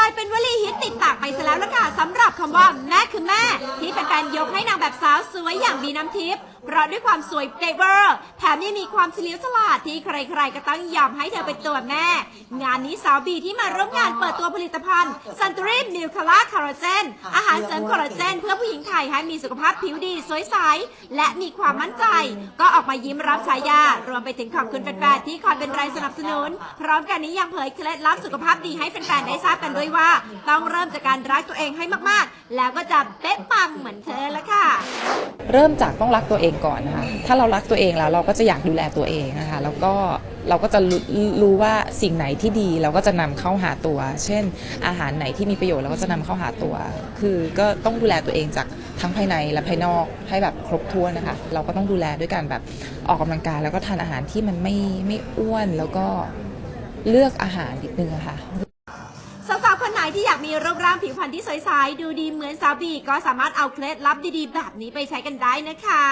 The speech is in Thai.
ลายเป็นวลีฮิตติดปากไปซะแล้วล่ะค่ะสำหรับคำว่าแม่คือแม่ ที่เป็นการยกให้นางแบบสาวสวยอย่างบีน้ำทิพย์เพราะด้วยความสวยเปเวอร์แถมยังมีความเฉลียวฉลาดที่ใครๆ ก็ต้องยอมให้เธอเป็นตัวแม่ งานนี้สาวบีที่มาร่วมงานเปิดตัวผลิตภัณฑ์ซันตริ มิลคาร่าคาราเจน อาหารเสริมคอลลาเจน เพื่อผู้หญิงไทยให้มีสุขภาพผิวดีสวยใส และมีความมั่นใจ ก็ออกมายิ้มรับฉายารวมไปถึงขอบคุณแฟนๆที่คอยเป็นแรงสนับสนุน พร้อมกันนี้ยังเผยเคล็ดลับสุขภาพดีให้แฟนๆได้ทราบกันด้วยว่า ต้องเริ่มจากการรักตัวเองให้มากๆ แล้วก็จะเป๊ะปังเหมือนเธอละค่ะ เริ่มจากต้องรักตัวเองก่อนนะคะถ้าเรารักตัวเองแล้วเราก็จะอยากดูแลตัวเองนะคะแล้วก็เราก็จะรู้รู้ว่าสิ่งไหนที่ดีเราก็จะนำเข้าหาตัว เช่น อาหารไหนที่มีประโยชน์ราก็จะนำเข้าหาตัว คือก็ต้องดูแลตัวเองจากทั้งภายในและภายนอกให้แบบครบถ้วนนะคะ เราก็ต้องดูแลด้วยการแบบออกกำลังกายแล้วก็ทานอาหารที่มันไม่ไม่อ้วนแล้วก็เลือกอาหารนิดนึงะค่ะสาวๆคนไหนที่อยากมีรูปร่างผิวพรรณที่สวยใสดูดีเหมือนสาวบีก็สามารถเอาเคล็ดลับดีๆ แบบนี้ไปใช้กันได้นะคะ